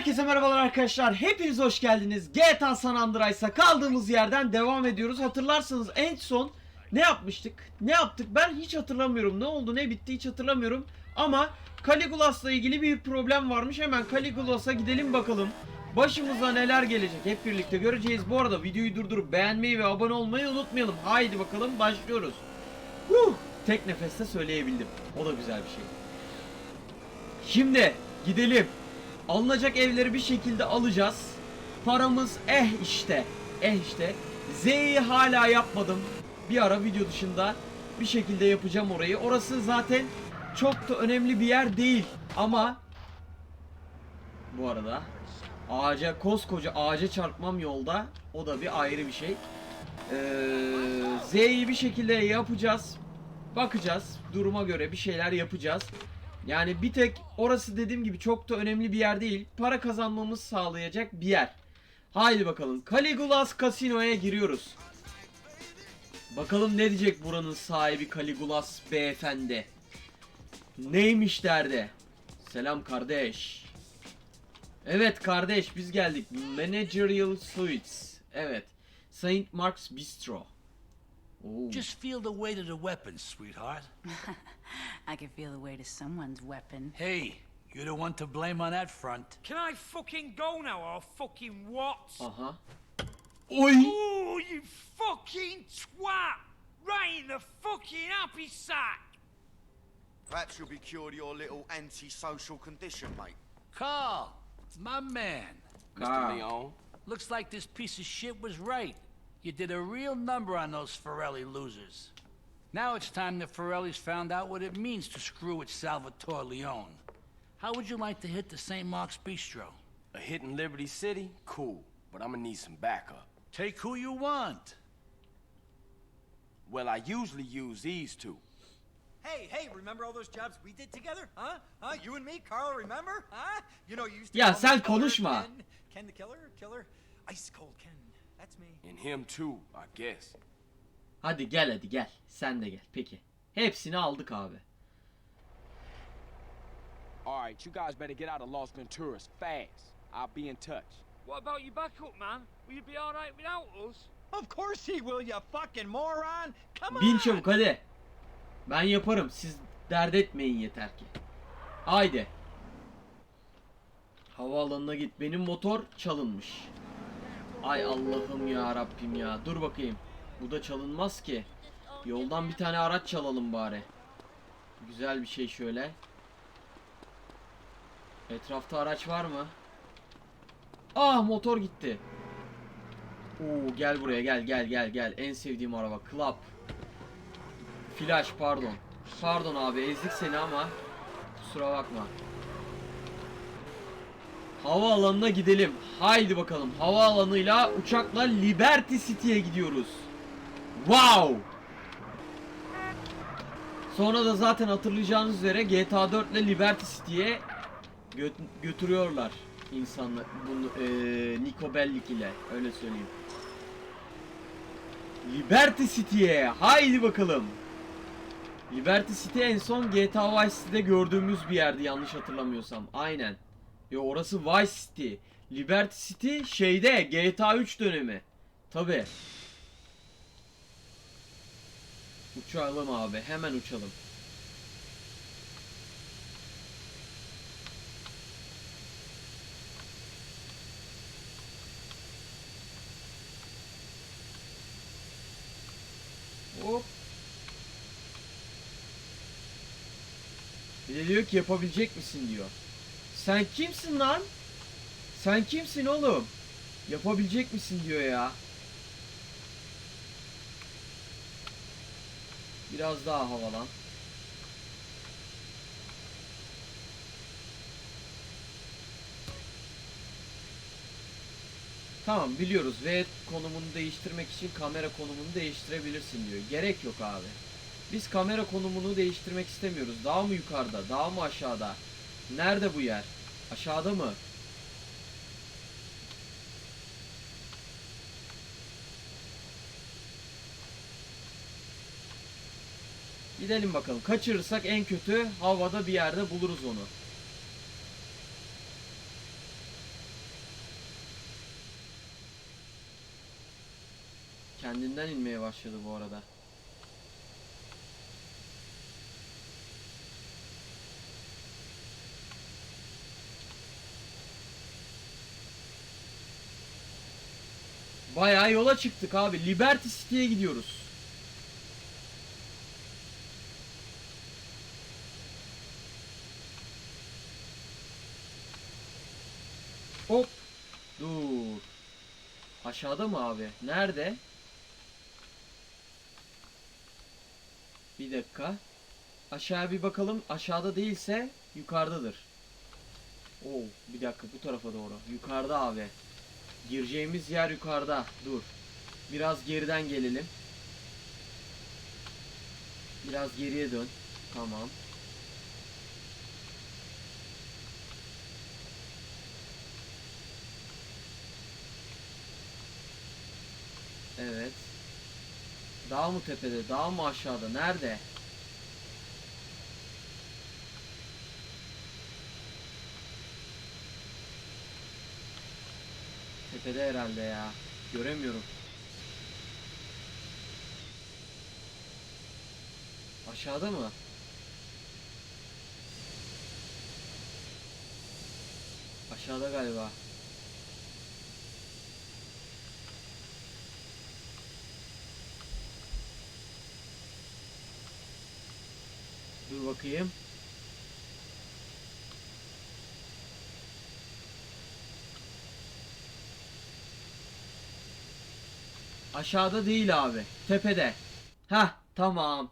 Herkese merhabalar arkadaşlar. Hepiniz hoş geldiniz. GTA San Andreas'a kaldığımız yerden devam ediyoruz. Hatırlarsanız en son ne yapmıştık? Ne yaptık? Ben hiç hatırlamıyorum. Ne oldu, ne bitti hiç hatırlamıyorum. Ama Caligula'sla ilgili bir problem varmış. Hemen Caligula'sa gidelim bakalım. Başımıza neler gelecek hep birlikte göreceğiz. Bu arada videoyu durdurup beğenmeyi ve abone olmayı unutmayalım. Haydi bakalım başlıyoruz. Huh! Tek nefeste söyleyebildim. O da güzel bir şey. Şimdi gidelim. Alınacak evleri bir şekilde alacağız. Paramız eh işte. Eh işte. Z'yi hala yapmadım. Bir ara video dışında bir şekilde yapacağım orayı. Orası zaten çok da önemli bir yer değil. Ama bu arada ağaca koskoca ağaca çarpmam yolda. O da bir ayrı bir şey. Ee, Z'yi bir şekilde yapacağız. Bakacağız. Duruma göre bir şeyler yapacağız. Yani bir tek orası dediğim gibi çok da önemli bir yer değil. Para kazanmamız sağlayacak bir yer. Haydi bakalım. Caligulas Casino'ya giriyoruz. Bakalım ne diyecek buranın sahibi Caligulas beyefendi. Neymiş derdi. Selam kardeş. Evet kardeş biz geldik. Managerial Suites. Evet. Saint Mark's Bistro. Oo. Just feel the weight of the weapons, sweetheart. I can feel the weight of someone's weapon. Hey, you're the one to blame on that front. Can I fucking go now or fucking what? Uh-huh. Aha. Oy. Oh, you fucking twat! Right in the fucking happy sack! Perhaps you'll be cured of your little antisocial condition, mate. Carl, it's my man. Carl. Mr. Leon. Looks like this piece of shit was right. You did a real number on those Forelli losers. Now it's time the Forellis found out what it means to screw with Salvatore Leone. How would you like to hit the St. Mark's Bistro? A hit in Liberty City? Cool. But I'm gonna need some backup. Take who you want. Well, I usually use these two. Hey, hey, remember all those jobs we did together? Huh? Huh? You and me, Carl, remember? Huh? You know, you used to Ya call me sen konuşma. Ken, Ken the Killer, Killer. Ice Cold Ken. That's me. And him too, I guess. Hadi gel hadi gel. Sen de gel. Peki. Hepsini aldık abi. Alright, you guys better get out of Los Venturas fast. I'll be in touch. What about your backup, man? Will you be alright without us? Of course he will, you fucking moron! Come Bin çabuk hadi. Ben yaparım. Siz dert etmeyin yeter ki. Haydi. Havaalanına git. Benim motor çalınmış. Ay Allah'ım ya Rabbim ya. Dur bakayım. Bu da çalınmaz ki. Yoldan bir tane araç çalalım bari. Güzel bir şey şöyle. Etrafta araç var mı? Ah motor gitti. Oo gel buraya gel gel gel gel. En sevdiğim araba Club. Flash pardon. Pardon abi ezdik seni ama kusura bakma. Havaalanına gidelim. Haydi bakalım. Havaalanıyla uçakla Liberty City'ye gidiyoruz. Wow! Sonra da zaten hatırlayacağınız üzere GTA 4 ile Liberty City'ye gö- götürüyorlar insanlar bunu eee Nico Bellic ile öyle söyleyeyim. Liberty City'ye haydi bakalım. Liberty City en son GTA Vice City'de gördüğümüz bir yerdi yanlış hatırlamıyorsam. Aynen. Yo orası Vice City. Liberty City şeyde GTA 3 dönemi. Tabi. Uçalım abi hemen uçalım. Hop. Bir de diyor ki yapabilecek misin diyor. Sen kimsin lan? Sen kimsin oğlum? Yapabilecek misin diyor ya. Biraz daha havalan. Tamam biliyoruz ve konumunu değiştirmek için kamera konumunu değiştirebilirsin diyor. Gerek yok abi. Biz kamera konumunu değiştirmek istemiyoruz. Daha mı yukarıda, daha mı aşağıda? Nerede bu yer? Aşağıda mı? Gidelim bakalım. Kaçırırsak en kötü havada bir yerde buluruz onu. Kendinden inmeye başladı bu arada. Bayağı yola çıktık abi. Liberty City'ye gidiyoruz. Hop. Dur. Aşağıda mı abi? Nerede? Bir dakika. Aşağıya bir bakalım. Aşağıda değilse yukarıdadır. Oo, bir dakika bu tarafa doğru. Yukarıda abi. Gireceğimiz yer yukarıda. Dur. Biraz geriden gelelim. Biraz geriye dön. Tamam. Evet. Dağ mı tepede? Dağ mı aşağıda? Nerede? Tepede herhalde ya. Göremiyorum. Aşağıda mı? Aşağıda galiba. Dur bakayım. Aşağıda değil abi. Tepede. Heh tamam.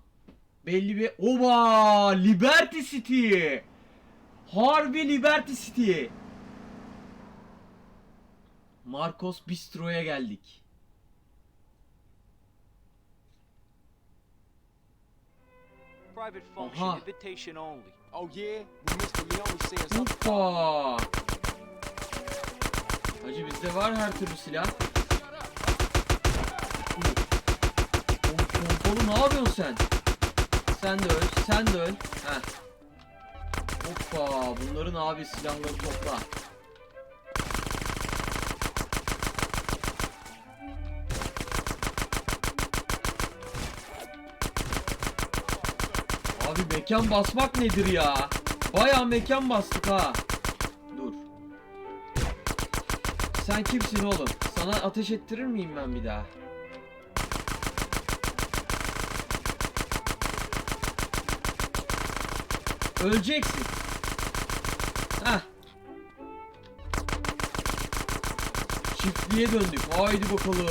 Belli bir... Oba! Liberty City! Harbi Liberty City! Marcos Bistro'ya geldik. Private function, Aha. invitation only. Oh yeah? Well, Mr. Leone says something. Hoppa! Hacı bizde var her türlü silah. Oğlum ne yapıyorsun sen? Sen de öl, sen de öl. Heh. Hoppa! Bunların abi silahları topla. Abi mekan basmak nedir ya? Bayağı mekan bastık ha. Dur. Sen kimsin oğlum? Sana ateş ettirir miyim ben bir daha? Öleceksin. Heh. Çiftliğe döndük. Haydi bakalım.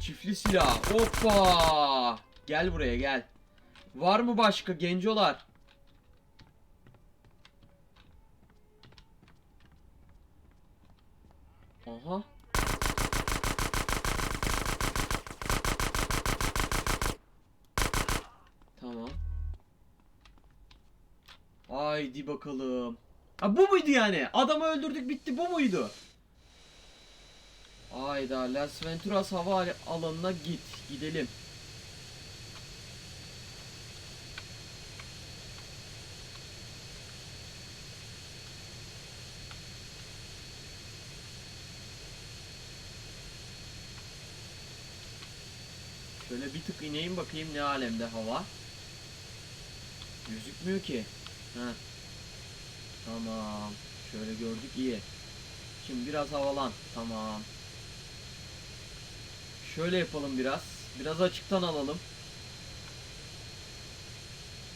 Çiftli silah. Hoppa. Gel buraya gel. Var mı başka gencolar? Aha. Tamam. Haydi bakalım. Ha bu muydu yani? Adamı öldürdük bitti bu muydu? Hayda Las Venturas hava alanına git. Gidelim. Şöyle bir tık ineyim bakayım ne alemde hava. Gözükmüyor ki. Ha. Tamam. Şöyle gördük iyi. Şimdi biraz havalan. Tamam. Şöyle yapalım biraz. Biraz açıktan alalım.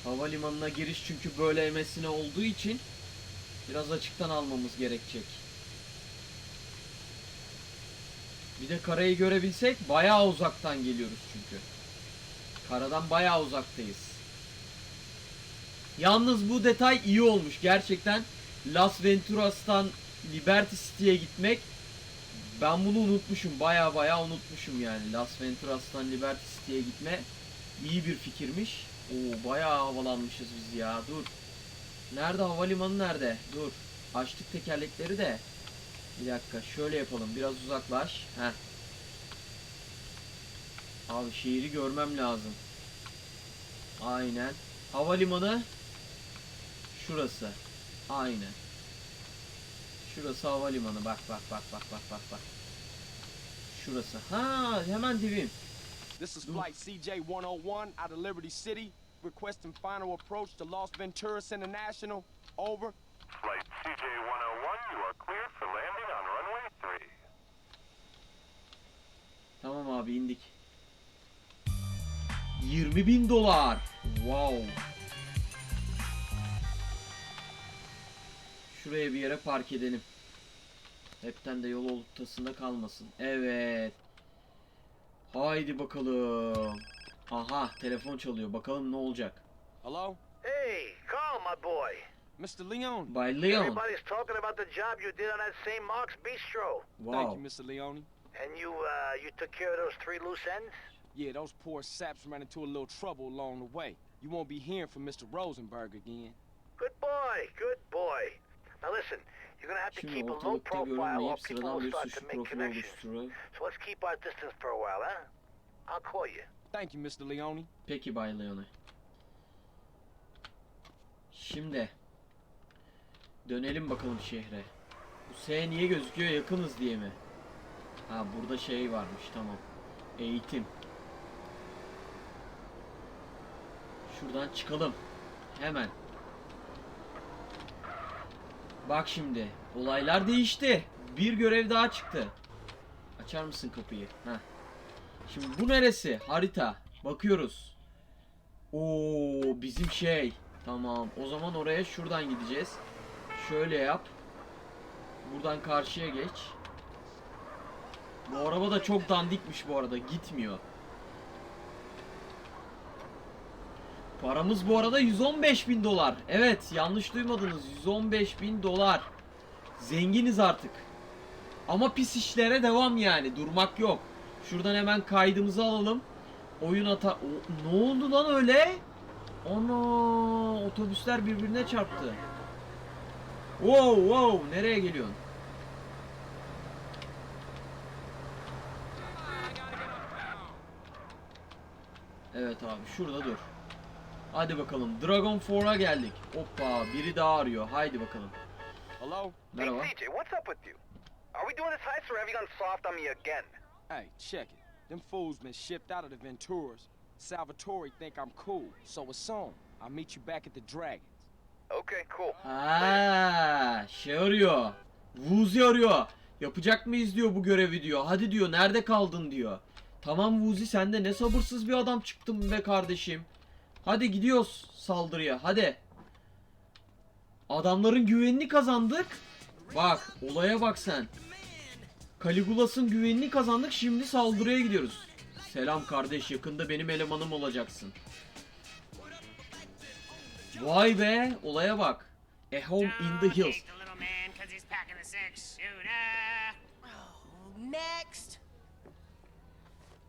Havalimanına giriş çünkü böyle emesine olduğu için biraz açıktan almamız gerekecek. Bir de karayı görebilsek bayağı uzaktan geliyoruz çünkü. Karadan bayağı uzaktayız. Yalnız bu detay iyi olmuş. Gerçekten Las Venturas'tan Liberty City'ye gitmek ben bunu unutmuşum. Bayağı bayağı unutmuşum yani. Las Venturas'tan Liberty City'ye gitme iyi bir fikirmiş. Oo bayağı havalanmışız biz ya. Dur. Nerede havalimanı nerede? Dur. Açtık tekerlekleri de. Bir dakika şöyle yapalım. Biraz uzaklaş. Heh. Abi şehri görmem lazım. Aynen. Havalimanı şurası. Aynen. Şurası havalimanı. Bak bak bak bak bak bak bak. Şurası. Ha hemen dibim. This is flight CJ-101 out of Liberty City, requesting final approach to Los Venturas International. Over. Flight CJ-101, you are cleared for landing on runway 3. Tamam abi indik. 20 bin dolar. Wow. Şuraya bir yere park edelim. Hepten de yol ortasında kalmasın. Evet. Haydi bakalım. Aha telefon çalıyor. Bakalım ne olacak. Hello? Hey, Carl, my boy. Mr. Leone. Bay Leon. Everybody's talking about the job you did on that St. Mark's Bistro. Thank Wow. you, Mr. Leone. And you, uh, you took care of those three loose ends? Yeah, those poor saps ran into a little trouble along the way. You won't be hearing from Mr. Rosenberg again. Good boy, good boy. Now listen, you're gonna have to Şimdi keep a low profile or people will start to make connections. So let's keep our distance for a while, huh? I'll call you. Thank you, Mr. Leone. Peki Bay Leone. Şimdi dönelim bakalım şehre. Bu S niye gözüküyor yakınız diye mi? Ha burada şey varmış tamam. Eğitim. Şuradan çıkalım. Hemen. Bak şimdi. Olaylar değişti. Bir görev daha çıktı. Açar mısın kapıyı? Heh. Şimdi bu neresi? Harita. Bakıyoruz. Oo bizim şey. Tamam. O zaman oraya şuradan gideceğiz. Şöyle yap. Buradan karşıya geç. Bu araba da çok dandikmiş bu arada. Gitmiyor. Paramız bu arada 115 bin dolar. Evet yanlış duymadınız. 115 bin dolar. Zenginiz artık. Ama pis işlere devam yani. Durmak yok. Şuradan hemen kaydımızı alalım. Oyun ata... O- ne oldu lan öyle? Ana otobüsler birbirine çarptı. Wow wow nereye geliyorsun? Evet abi şurada dur. Hadi bakalım Dragon 4'a geldik. Hoppa biri daha arıyor. Haydi bakalım. Hello? Merhaba. Hey, CJ, what's up with you? Are we doing this heist or have you gone soft on me again? Hey, check it. Them fools been shipped out of the Venturas. Salvatore think I'm cool, so it's on. I'll meet you back at the Dragons. Okay, cool. Ha, şey arıyor. Vuzi arıyor. Yapacak mıyız diyor bu görevi diyor. Hadi diyor nerede kaldın diyor. Tamam Vuzi sen de ne sabırsız bir adam çıktın be kardeşim. Hadi gidiyoruz saldırıya hadi. Adamların güvenini kazandık. Bak olaya bak sen. Kaligulas'ın güvenini kazandık şimdi saldırıya gidiyoruz. Selam kardeş yakında benim elemanım olacaksın. Vay be olaya bak. A home in the hills. Next.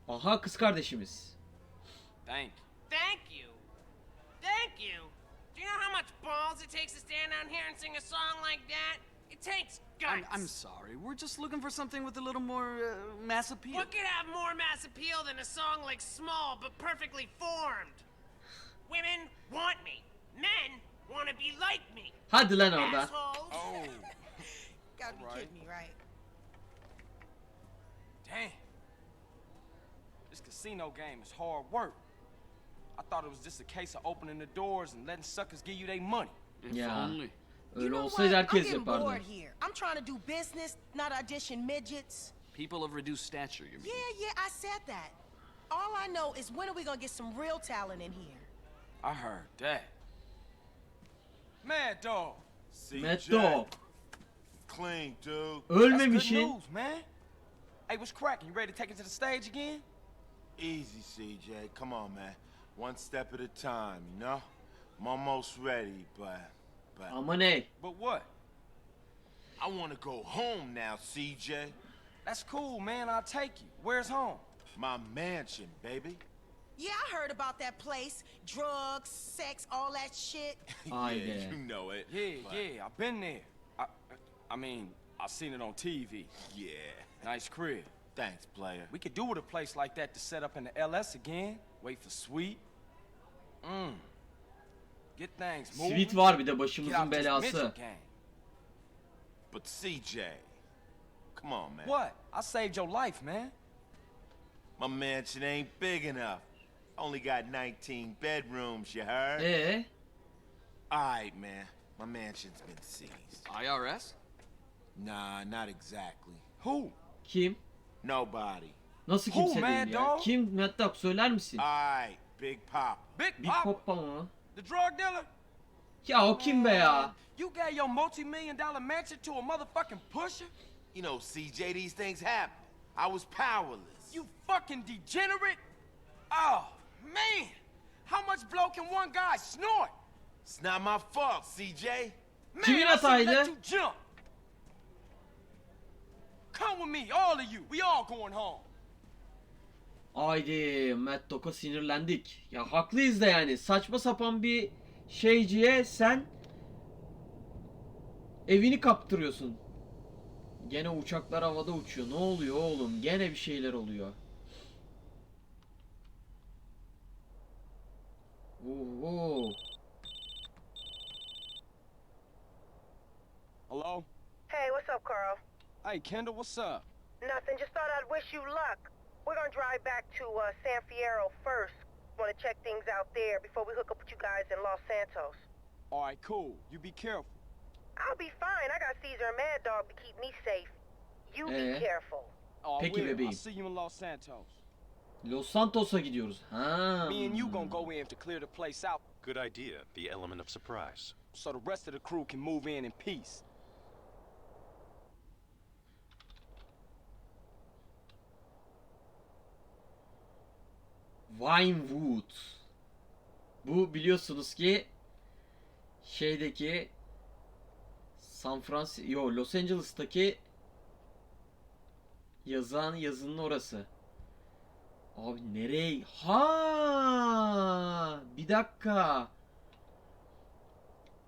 Aha kız kardeşimiz. Thank you. Thank you. Thank you. Do you know how much balls it takes to stand down here and sing a song like that? It takes guts. I'm, I'm sorry. We're just looking for something with a little more uh, mass appeal. What could have more mass appeal than a song like Small but perfectly formed? Women want me. Men want to be like me. Hadi lan orada. Assholes. Oh, Gotta be Right. kidding me, right? damn. This casino game is hard work. I thought it was just a case of opening the doors and letting suckers give you their money. If Ya. only. you Öyle know olsaydı what? I'm herkes getting yapardı. bored here. I'm trying to do business, not audition midgets. People of reduced stature, you mean? Yeah, yeah, I said that. All I know is when are we gonna get some real talent in here? I heard that. Mad Dog. Mad Dog. Clean, dude. That's good Ölmemişin. news, man. Hey, what's cracking? You ready to take it to the stage again? Easy, CJ. Come on, man. One step at a time, you know? I'm almost ready, but. But Ama ne? But what? I want to go home now, CJ. That's cool, man. I'll take you. Where's home? My mansion, baby. Yeah, I heard about that place. Drugs, sex, all that shit. Haydi. yeah, you know it. Yeah, but- yeah. I've been there. I, I mean, I've seen it on TV. Yeah. Nice crib. Thanks, player. We could do with a place like that to set up in the LS again. Wait for Sweet. Sweet var bir de başımızın belası. But CJ, come on, man. What? I saved your life, man. My mansion ain't big enough. Only got 19 bedrooms, you heard? Ee, Alright, man. My mansion's been seized. IRS? Nah, not exactly. Who? kim? Nobody. Nasıl Who, kimse Mad değil ya? Dog? Kim Dog söyler misin? Alright, Big Pop. Big Pop. Papa? poppa? The drug dealer? Ya o kim be ya? You gave your multi-million dollar mansion to a motherfucking pusher? You know, CJ, these things happen. I was powerless. You fucking degenerate? Oh, man! How much blow can one guy snort? It's not my fault, CJ. Man, I should've let you jump. Come with me, all of you. We all going home. Haydi Mad Dog'a sinirlendik. Ya haklıyız da yani. Saçma sapan bir şeyciye sen evini kaptırıyorsun. Gene uçaklar havada uçuyor. Ne oluyor oğlum? Gene bir şeyler oluyor. Oo. Hello? Hey, what's up, Carl? Hey, Kendall, what's up? Nothing. Just thought I'd wish you luck. We're gonna drive back to uh, San Fierro first. Want to check things out there before we hook up with you guys in Los Santos. All right, cool. You be careful. I'll be fine. I got Caesar and Mad Dog to keep me safe. You be careful. Oh, I Peki will. bebeğim. I'll see you in Los Santos. Los Santos'a gidiyoruz. Ha. Me and you gonna go in to clear the place out Good idea. The element of surprise. so the rest of the crew can move in in peace. Vinewood. Bu biliyorsunuz ki şeydeki San Francisco, yo Los Angeles'taki yazan yazının orası. Abi nereye? Ha! Bir dakika.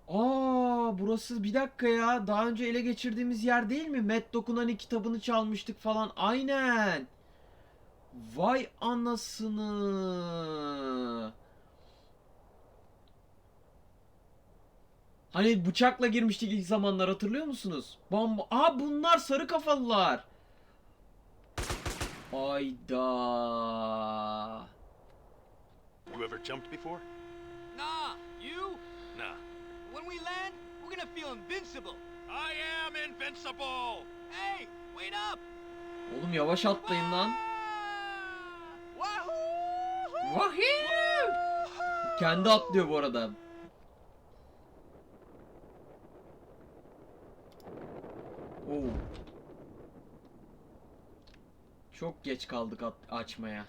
Aa, burası bir dakika ya. Daha önce ele geçirdiğimiz yer değil mi? Matt Dog'un hani kitabını çalmıştık falan. Aynen. Vay anasını. Hani bıçakla girmiştik ilk zamanlar hatırlıyor musunuz? Bomba. Aa bunlar sarı kafalılar. Ayda. You ever jumped before? Nah, you? Nah. When we land, we're gonna feel invincible. I am invincible! Hey, wait up! Oğlum yavaş atlayın lan. Vahim! Kendi atlıyor bu arada. Oo. Çok geç kaldık açmaya.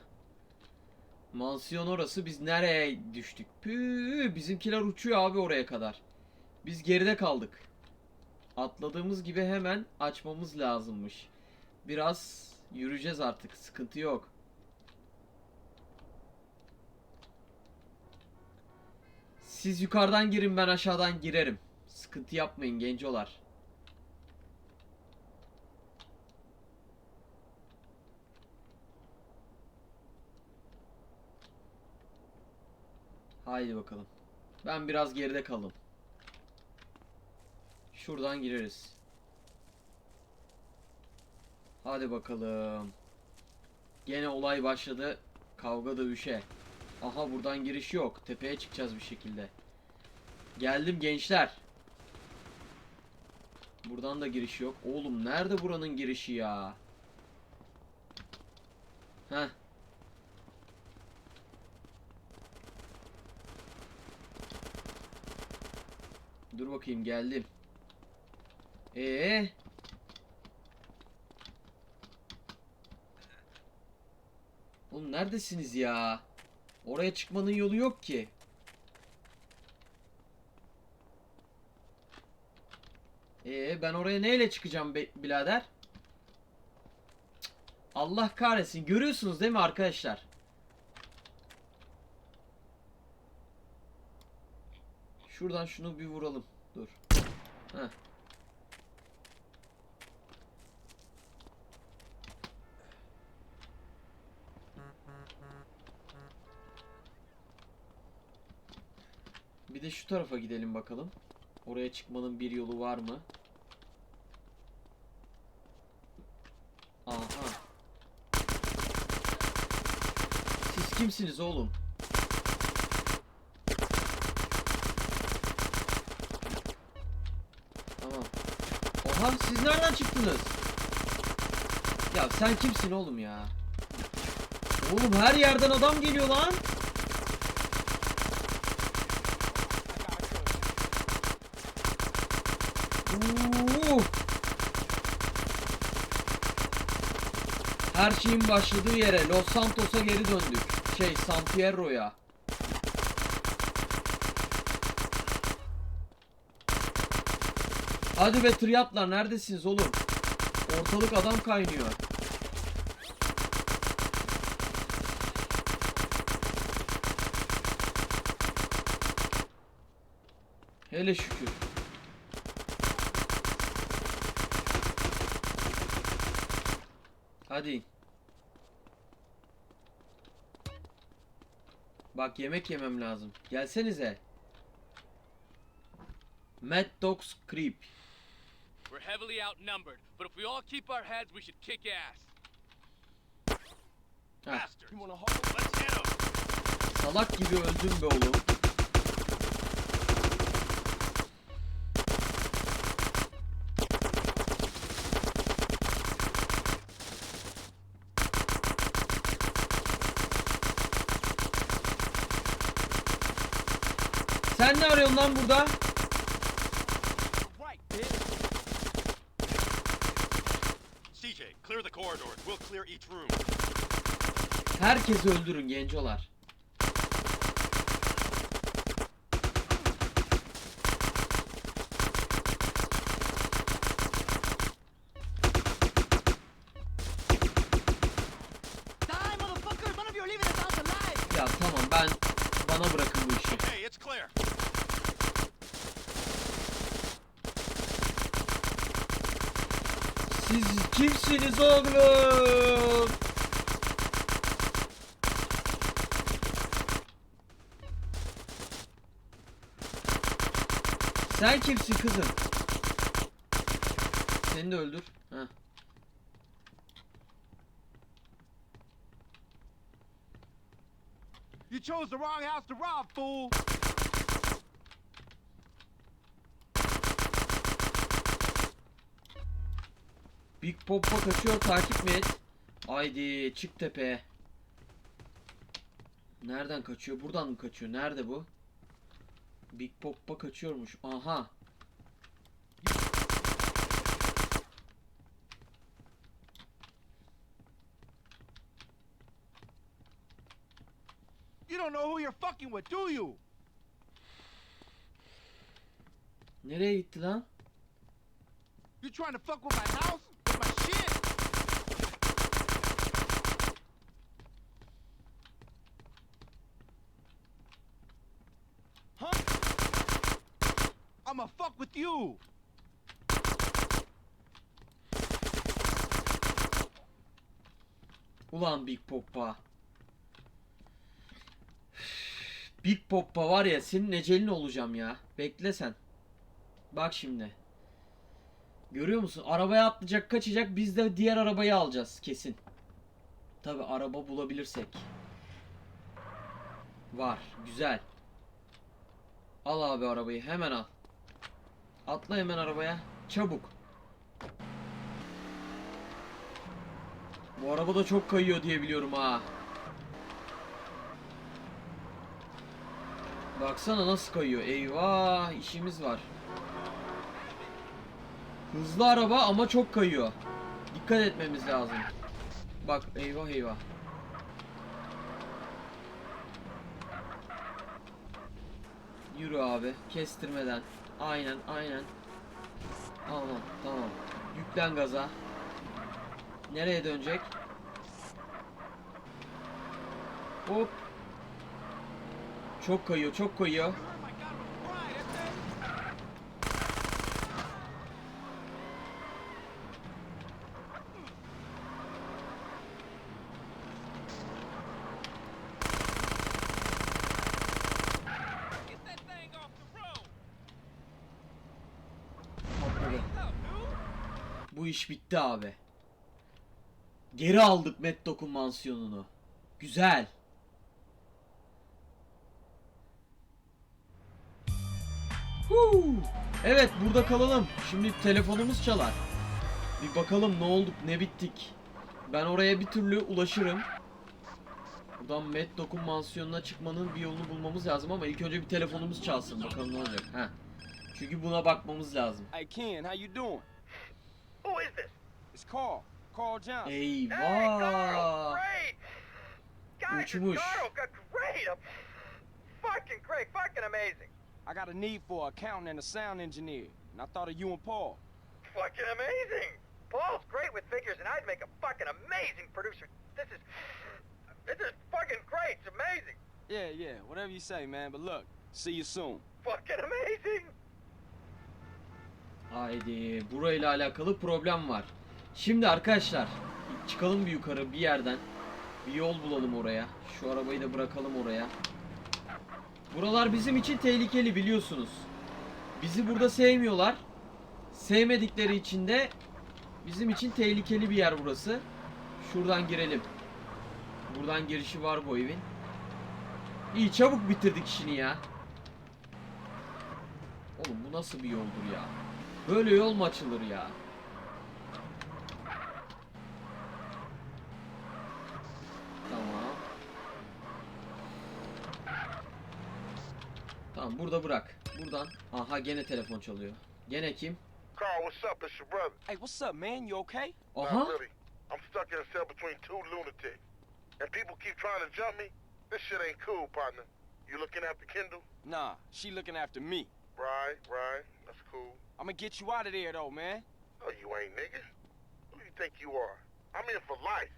Mansiyon orası biz nereye düştük? Püü, bizimkiler uçuyor abi oraya kadar. Biz geride kaldık. Atladığımız gibi hemen açmamız lazımmış. Biraz yürüyeceğiz artık. Sıkıntı yok. Siz yukarıdan girin ben aşağıdan girerim. Sıkıntı yapmayın gencolar. Haydi bakalım. Ben biraz geride kalın. Şuradan gireriz. Hadi bakalım. Gene olay başladı. Kavga dövüşe. Aha buradan giriş yok. Tepeye çıkacağız bir şekilde. Geldim gençler. Buradan da giriş yok. Oğlum nerede buranın girişi ya? Heh. Dur bakayım geldim. Ee? Oğlum neredesiniz ya? Oraya çıkmanın yolu yok ki. Ee ben oraya neyle çıkacağım be birader? Allah kahretsin. Görüyorsunuz değil mi arkadaşlar? Şuradan şunu bir vuralım. Dur. Heh. Bir de şu tarafa gidelim bakalım. Oraya çıkmanın bir yolu var mı? Aha. kimsiniz oğlum? Tamam. Oha siz nereden çıktınız? Ya sen kimsin oğlum ya? Oğlum her yerden adam geliyor lan. Her şeyin başladığı yere Los Santos'a geri döndük. Şey San Fierro'ya. Hadi be triyatlar neredesiniz oğlum? Ortalık adam kaynıyor. Hele şükür. Hadi. Bak yemek yemem lazım. Gelsenize. Mad Dogs Creep. We're heavily outnumbered, but if we all keep our heads, we should kick ass. Heh, 'em. salak gibi öldüm be oğlum. Sen ne arıyorsun lan burada? CJ, clear the corridors. We'll clear each room. Herkesi öldürün gencolar. Ya tamam ben bana bırakın bu işi. Okay, it's clear. Siz kimsiniz oğlum? Sen kimsin kızım? Seni de öldür. Heh. You chose the wrong house to rob, fool! Big Pop'a kaçıyor takip mi et? Haydi çık tepeye. Nereden kaçıyor? Buradan mı kaçıyor? Nerede bu? Big Pop'a kaçıyormuş. Aha. You don't know who you're fucking with, do you? Nereye gitti lan? You trying to fuck with my house? With my shit? Huh? I'ma fuck with you! Ulan Big Poppa. Big Poppa var ya senin ecelin olacağım ya. Bekle sen. Bak şimdi. Görüyor musun? Arabaya atlayacak kaçacak biz de diğer arabayı alacağız kesin. Tabi araba bulabilirsek. Var. Güzel. Al abi arabayı hemen al. Atla hemen arabaya. Çabuk. Bu araba da çok kayıyor diye biliyorum ha. Baksana nasıl kayıyor. Eyvah işimiz var. Hızlı araba ama çok kayıyor. Dikkat etmemiz lazım. Bak eyvah eyvah. Yürü abi kestirmeden. Aynen aynen. Tamam tamam. Yüklen gaza. Nereye dönecek? Hop. Çok kayıyor, çok kayıyor. bitti abi. Geri aldık Meddok'un mansiyonunu. Güzel. Huu. Evet burada kalalım. Şimdi telefonumuz çalar. Bir bakalım ne olduk ne bittik. Ben oraya bir türlü ulaşırım. Buradan Meddok'un mansiyonuna çıkmanın bir yolunu bulmamız lazım ama ilk önce bir telefonumuz çalsın bakalım ne olacak. Heh. Çünkü buna bakmamız lazım. Hey Ken, how you doing? Who is this? It's Carl. Carl Johnson. Eyvah! Great! Guys, Uçmuş. it's Carl. Got great. I'm fucking great. Fucking amazing. I got a need for an accountant and a sound engineer, and I thought of you and Paul. Fucking amazing. Paul's great with figures, and I'd make a fucking amazing producer. This is... This is fucking great. It's amazing. Yeah, yeah, whatever you say, man. But look, see you soon. Fucking amazing. Haydi burayla alakalı problem var. Şimdi arkadaşlar çıkalım bir yukarı bir yerden. Bir yol bulalım oraya. Şu arabayı da bırakalım oraya. Buralar bizim için tehlikeli biliyorsunuz. Bizi burada sevmiyorlar. Sevmedikleri için de bizim için tehlikeli bir yer burası. Şuradan girelim. Buradan girişi var bu evin. İyi çabuk bitirdik işini ya. Oğlum bu nasıl bir yoldur ya? Böyle yol mu açılır ya? Tamam. Tamam burada bırak. Buradan. Aha gene telefon çalıyor. Gene kim? Carl, what's up? It's your brother. Hey, what's up, man? You okay? Aha. Not really. I'm stuck in a cell between two lunatics. And people keep trying to jump me. This shit ain't cool, partner. You looking after Kendall? Nah, she looking after me. Right, right. That's cool. I'm gonna get you out of there, though, man. Oh, you ain't, nigga. Who do you think you are? I'm in for life.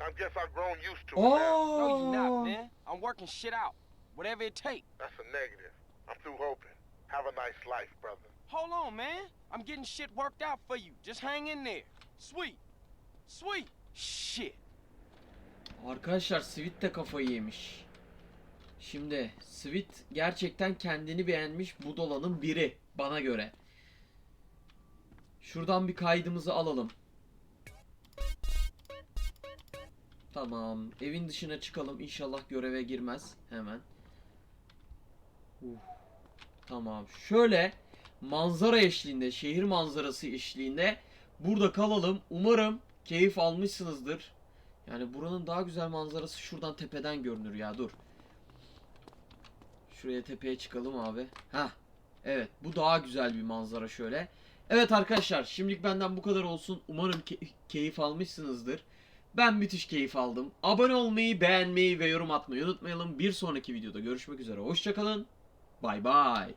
I guess I've grown used to it now. No, you Oh. not, man. I'm working shit out. Whatever it take. That's a negative. I'm through hoping. Have a nice life, brother. Hold on, man. I'm getting shit worked out for you. Just hang in there. Sweet. Sweet. Shit. Arkadaşlar Sweet de kafayı yemiş. Şimdi Sweet gerçekten kendini beğenmiş budolanın biri bana göre. Şuradan bir kaydımızı alalım. Tamam. Evin dışına çıkalım. İnşallah göreve girmez. Hemen. Uh. Tamam. Şöyle manzara eşliğinde, şehir manzarası eşliğinde burada kalalım. Umarım keyif almışsınızdır. Yani buranın daha güzel manzarası şuradan tepeden görünür ya dur. Şuraya tepeye çıkalım abi. Ha. Evet bu daha güzel bir manzara şöyle. Evet arkadaşlar şimdilik benden bu kadar olsun. Umarım ke- keyif almışsınızdır. Ben müthiş keyif aldım. Abone olmayı, beğenmeyi ve yorum atmayı unutmayalım. Bir sonraki videoda görüşmek üzere. Hoşçakalın. Bay bay.